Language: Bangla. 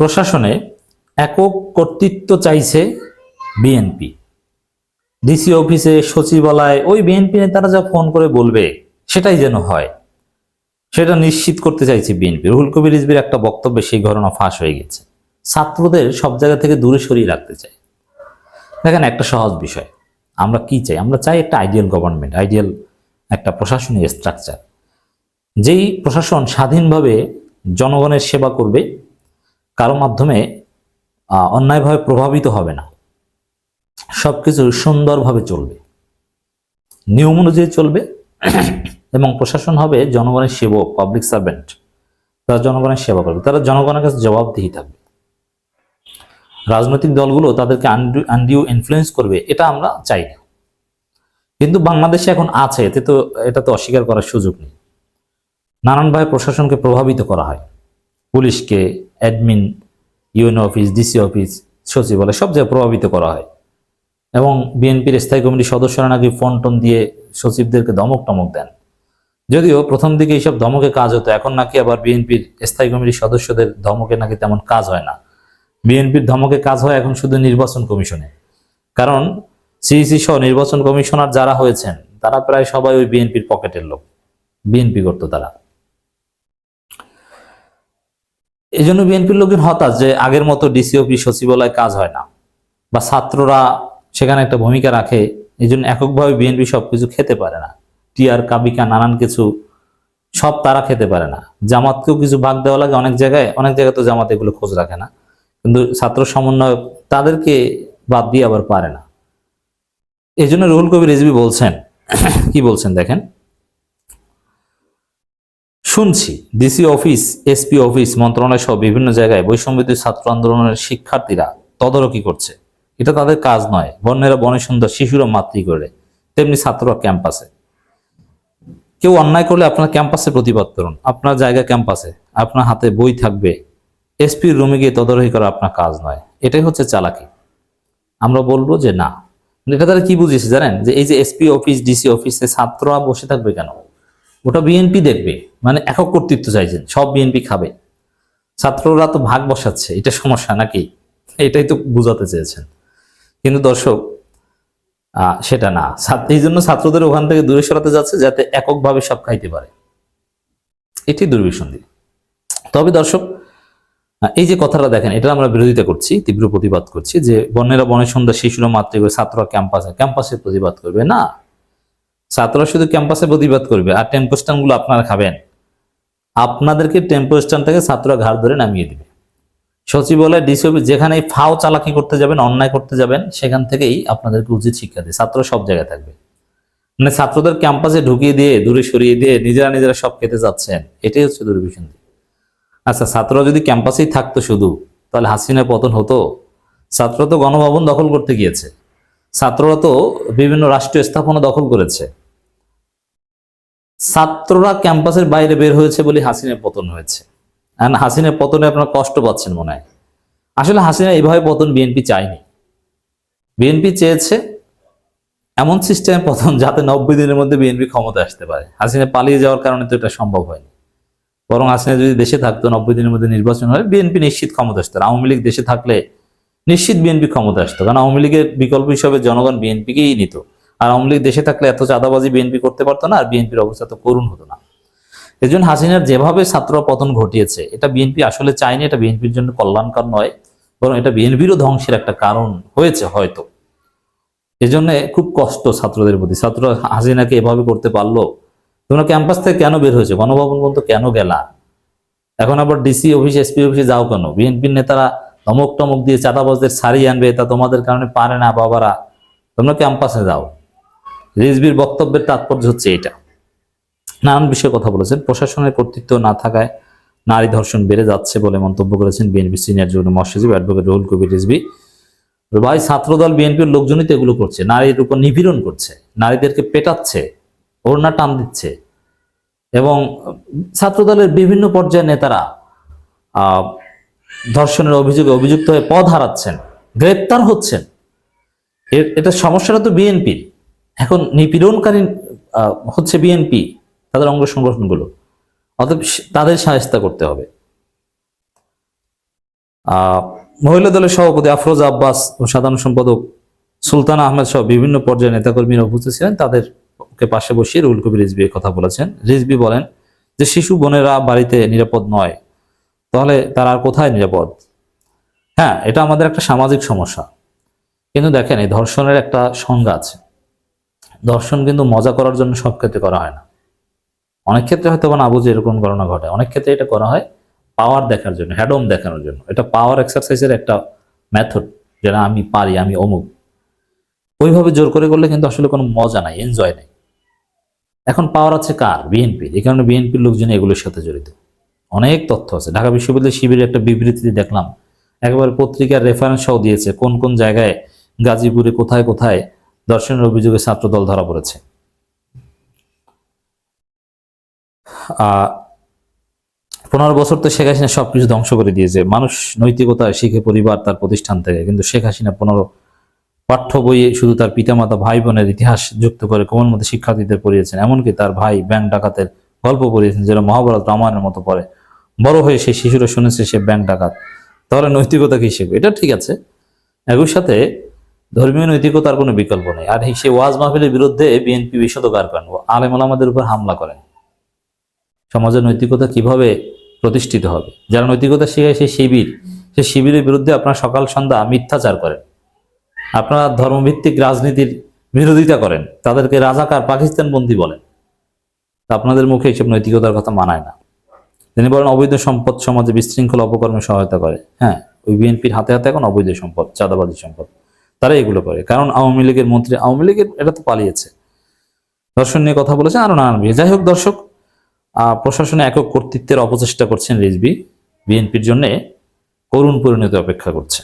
প্রশাসনে একক কর্তৃত্ব চাইছে বিএনপি। ডিসি অফিসে সচিবালয় ওই বিএনপি নেতারা যা ফোন করে বলবে, সেটাই যেন হয়। সেটা নিশ্চিত করতে চাইছে বিএনপি। রুহুল কবির রিজবির একটা বক্তব্যে সেই ঘটনা ফাঁস হয়ে গেছে। ছাত্রদের সব জায়গা থেকে দূরে সরিয়ে রাখতে চাই দেখেন, একটা সহজ বিষয়। আমরা কি চাই? আমরা চাই একটা আইডিয়াল গভর্নমেন্ট আইডিয়াল একটা প্রশাসনিক স্ট্রাকচার যেই প্রশাসন স্বাধীনভাবে জনগণের সেবা করবে কারও মাধ্যমে অন্যায়ভাবে প্রভাবিত হবে না। সব কিছু সুন্দরভাবে চলবে। নিয়ম অনুযায়ী চলবে এবং প্রশাসন হবে জনগণের সেবক পাবলিক সার্ভেন্ট তারা জনগণের সেবা করবে, তারা জনগণের কাছে জবাবদিহি থাকবে। রাজনৈতিক দলগুলো তাদেরকে আনডিউ ইনফ্লুয়েন্স করবে, এটা আমরা চাই না। কিন্তু বাংলাদেশে এখন আছে, এতে তো, এটা তো অস্বীকার করার সুযোগ নেই। নানানভাবে প্রশাসনকে প্রভাবিত করা হয়। পুলিশকে admin UNO office DC office সচিবালয় সব জায়গায় প্রভাবিত করা হয়। এবং বিএনপির স্থায়ী কমিটির সদস্যরা নাকি ফোন টোন দিয়ে সচিবদেরকে ধমক টমক দেন। যদিও প্রথম দিকে এইসব ধমকে কাজ হতো, এখন নাকি আবার বিএনপির স্থায়ী কমিটির সদস্যদের ধমকে নাকি তেমন কাজ হয় না। বিএনপির ধমকে কাজ হয় এখন শুধু নির্বাচন কমিশনে। কারণ সিইসি সহ নির্বাচন কমিশনার যারা হয়েছেন, তারা প্রায় সবাই ওই বিএনপির পকেটের লোক। বিএনপি করতো তারা। এই জন্য বিএনপির লোকজন হতাশ যে আগের মতো ডিসি অফিস সচিবালয় কাজ হয় না বা ছাত্ররা সেখানে একটা ভূমিকা রাখে এই জন্য এককভাবে বিএনপি সবকিছু খেতে পারে না। টিআর কাবিকা, নানান কিছু সব তারা খেতে পারে না। জামাতকেও কিছু ভাগ দেওয়া লাগে অনেক জায়গায় অনেক জায়গায় তো জামাত এগুলো খোঁজ রাখে না। কিন্তু ছাত্র সমন্বয়ক তাদেরকে বাদ দিয়ে আবার পারে না। এই জন্য রুহুল কবির রিজভি বলছেন, কি বলছেন দেখেন? শুনছি ডিসি অফিস এসপি অফিস মন্ত্রণালয় সহ বিভিন্ন জায়গায় বৈষম্যবিদ্যুৎ ছাত্র আন্দোলনের শিক্ষার্থীরা তদারকি করছে। এটা তাদের কাজ নয়, বন্যেরা বনে সুন্দর শিশুরা মাতৃ করে, তেমনি ছাত্ররা ক্যাম্পাসে। কেউ অন্যায় করলে আপনার ক্যাম্পাসে প্রতিবাদ করুন, আপনার জায়গা ক্যাম্পাসে, আপনার হাতে বই থাকবে। এসপির রুমে গিয়ে তদারকি করা আপনার কাজ নয়, এটাই হচ্ছে চালাকি। আমরা বলব যে না। এটা তারা কি বুঝেছে জানেন? যে এই যে এসপি অফিস ডিসি অফিসে ছাত্ররা বসে থাকবে কেন? ওটা বিএনপি দেখবে মানে একক কর্তৃত্ব চাইছেন, সব বিএনপি খাবে। ছাত্ররা তো ভাগ বসাচ্ছে, এটা সমস্যা নাকি? এটাই তো বুঝাতে চেয়েছেন। কিন্তু দর্শক সেটা না। এই জন্য ছাত্রদের ওখান থেকে দূরে সরাতে যাচ্ছে, যাতে এককভাবে সব খাইতে পারে। এটি দুর্বিসন্ধি। তবে দর্শক এই যে কথাটা দেখেন, এটা আমরা বিরোধিতা করছি, তীব্র প্রতিবাদ করছি যে বন্যেরা বনের সন্ধ্যা শিশুরা মাতৃ করে ছাত্ররা ক্যাম্পাসে ক্যাম্পাসে প্রতিবাদ করবে। না ছাত্ররা শুধু ক্যাম্পাসে প্রতিবাদ করবে আর টেম্পো স্ট্যান্ডগুলো আপনারা খাবেন। আপনাদেরকে টেম্পো স্ট্যান্ড থেকে ছাত্ররা ঘাড় ধরে নামিয়ে দেবে। সচিবালয় ডিসি অফিস যেখানে ফাও চালাকি করতে যাবেন, অন্যায় করতে যাবেন, সেখান থেকেই আপনাদেরকে উচিত শিক্ষা দিয়ে ছাত্র সব জায়গায় থাকবে। মানে ছাত্রদের ক্যাম্পাসে ঢুকিয়ে দিয়ে, দূরে সরিয়ে দিয়ে নিজেরা নিজেরা সব খেতে যাচ্ছেন, এটাই হচ্ছে দুর্বিসন্ধি। আচ্ছা ছাত্ররা যদি ক্যাম্পাসেই থাকতো শুধু, তাহলে হাসিনা পতন হতো? ছাত্র তো গণভবন দখল করতে গিয়েছে। ছাত্ররা তো বিভিন্ন রাষ্ট্রীয় স্থাপনা দখল করেছে। ছাত্ররা ক্যাম্পাসের বাইরে বের হয়েছে বলে হাসিনের পতন হয়েছে। হাসিনের পতনে আপনারা কষ্ট পাচ্ছেন মনে হয়। আসলে হাসিনা এইভাবে পতন বিএনপি চায়নি। বিএনপি চেয়েছে এমন সিস্টেমে পতন যাতে নব্বই দিনের মধ্যে বিএনপি ক্ষমতা আসতে পারে। হাসিনা পালিয়ে যাওয়ার কারণে তো এটা সম্ভব হয়নি। বরং হাসিনা যদি দেশে থাকতো, নব্বই দিনের মধ্যে নির্বাচন হয়, বিএনপি নিশ্চিত ক্ষমতা আসতো। আওয়ামী লীগ দেশে থাকলে নিশ্চিত বিএনপি ক্ষমতা আসতো। কারণ আওয়ামী লীগের বিকল্প হিসাবে জনগণ বিএনপিকেই নিত। আর আওয়ামী লীগ দেশে থাকলে এত চাঁদাবাজি বিএনপি করতে পারতো না, আর বিএনপির অবস্থা তো করুণ হতো না। এই জন্য হাসিনার যেভাবে ছাত্র পতন ঘটিয়েছে, এটা বিএনপি আসলে চায়নি, এটা বিএনপির জন্য কল্যাণকর নয়, বরং এটা বিএনপিরও ধ্বংসের একটা কারণ হয়েছে হয়তো। এজন্য খুব কষ্ট ছাত্রদের প্রতি। ছাত্র হাসিনাকে এভাবে করতে পারল। তোমরা ক্যাম্পাস থেকে কেন বের হয়েছে? গণভবন পর্যন্ত কেন গেলা? এখন আবার ডিসি অফিস, এসপি অফিসে যাও কেন? বিএনপির নেতারা ধমক টমক দিয়ে চাঁদাবাজদের সারিয়ে আনবে তা তোমাদের কারণে পারে না বাবারা। তোমরা ক্যাম্পাসে যাও। রিজবির বক্তব্যের তাৎপর্য হচ্ছে এটা। নানান বিষয়ে কথা বলেছেন। প্রশাসনের কর্তৃত্ব না থাকায় নারী ধর্ষণ বেড়ে যাচ্ছে বলে মন্তব্য করেছেন বিএনপি সিনিয়র যুগ্ম মহাসচিব অ্যাডভোকেট রুহুল কবির রিজবি ভাই, ছাত্রদল বিএনপির লোকজনই তো এগুলো করছে। নারীর উপর নিপীড়ন করছে, নারীদেরকে পেটাচ্ছে, ওড়না টান দিচ্ছে। এবং ছাত্রদলের বিভিন্ন পর্যায়ের নেতারা ধর্ষণের অভিযোগে অভিযুক্ত হয়ে পদ হারাচ্ছেন, গ্রেপ্তার হচ্ছেন। এর- এটা সমস্যাটা তো বিএনপির এখন নিপীড়নকারী হচ্ছে বিএনপি তাদের অঙ্গ সংগঠনগুলো। অতএব তাদের সাহায্য করতে হবে। মহিলা দলের সভাপতি আফরোজা আব্বাস ও সাধারণ সম্পাদক সুলতান আহমেদ সহ বিভিন্ন পর্যায়ের নেতাকর্মীরা উপস্থিত ছিলেন। তাদেরকে পাশে বসিয়ে রুল কবির রিজবি কথা বলেছেন। রিজবি বলেন যে, শিশু, বোনেরা বাড়িতে নিরাপদ নয়। তাহলে তারা আর কোথায় নিরাপদ? হ্যাঁ এটা আমাদের একটা সামাজিক সমস্যা। কিন্তু দেখেন, এই ধর্ষণের একটা সংজ্ঞা আছে। ধর্ষণ কিন্তু মজা করার জন্য সব ক্ষেত্রে করা হয় না। অনেক ক্ষেত্রে হয়তো না বুঝে এরকম ঘটনা ঘটে। অনেক ক্ষেত্রে এটা করা হয় পাওয়ার দেখার জন্য হ্যাডম দেখানোর জন্য। এটা পাওয়ার এক্সারসাইজের একটা মেথড যেটা আমি পারি, আমি অমুক। ওইভাবে জোর করে করলে কিন্তু আসলে কোনো মজা নাই এনজয় নাই। এখন পাওয়ার আছে কার? বিএনপির এই কারণে বিএনপির লোকজন এগুলোর সাথে জড়িত। অনেক তথ্য আছে। ঢাকা বিশ্ববিদ্যালয় শিবিরের একটা বিবৃতি দেখলাম, একেবারে পত্রিকার রেফারেন্স সহ দিয়েছে, কোন কোন জায়গায় গাজীপুরে কোথায় কোথায় দর্শনের অভিযোগে ছাত্রদল ধরা পড়েছে। পনেরো বছর তো শেখ হাসিনা সবকিছু ধ্বংস করে দিয়েছে। মানুষ নৈতিকতা শিখে পরিবার তার প্রতিষ্ঠান থেকে। কিন্তু শেখ হাসিনা পনেরো পাঠ্য বইয়ে শুধু তার পিতামাতা ভাই বোনের ইতিহাস যুক্ত করে কোমল মধ্যে শিক্ষার্থীদের পড়িয়েছেন। এমনকি তার ভাই ব্যাংক ডাকাতের গল্প পড়িয়েছেন যেটা মহাভারত রামায়ণের মতো পড়ে। বড় হয়ে সেই শিশুরা শুনেছে সে ব্যাংক ডাকাত। তাহলে নৈতিকতা কি শিখবে এটা ঠিক আছে। একই সাথে ধর্মীয় নৈতিকতার কোনো বিকল্প নেই। আর সেই ওয়াজ মাহফিলের বিরুদ্ধে বিএনপি বিশদকার করেন ও আলেম আলামাদের উপর হামলা করেন। সমাজের নৈতিকতা কীভাবে প্রতিষ্ঠিত হবে? যারা নৈতিকতা শেখায় সেই শিবির, সেই শিবিরের বিরুদ্ধে আপনারা সকাল, সন্ধ্যা মিথ্যাচার করেন। আপনারা ধর্মভিত্তিক রাজনীতির বিরোধিতা করেন। তাদেরকে রাজাকার পাকিস্তান বন্দী বলেন আপনাদের মুখে এইসব নৈতিকতার কথা মানায় না। তিনি বলেন, অবৈধ সম্পদ সমাজে বিশৃঙ্খল অপকর্মে সহায়তা করে। হ্যাঁ ওই বিএনপির হাতে হাতে এখন অবৈধ সম্পদ চাঁদাবাদী সম্পদ। তারা এগুলো করে। কারণ আওয়ামী লীগের মন্ত্রী, আওয়ামী লীগের এটা তো পালিয়েছে। দর্শন নিয়ে কথা বলেছে আরও নানান যাই হোক দর্শক প্রশাসনে একক কর্তৃত্বের অপচেষ্টা করছেন রিজবি বিএনপির জন্য করুণ পরিণতি অপেক্ষা করছে।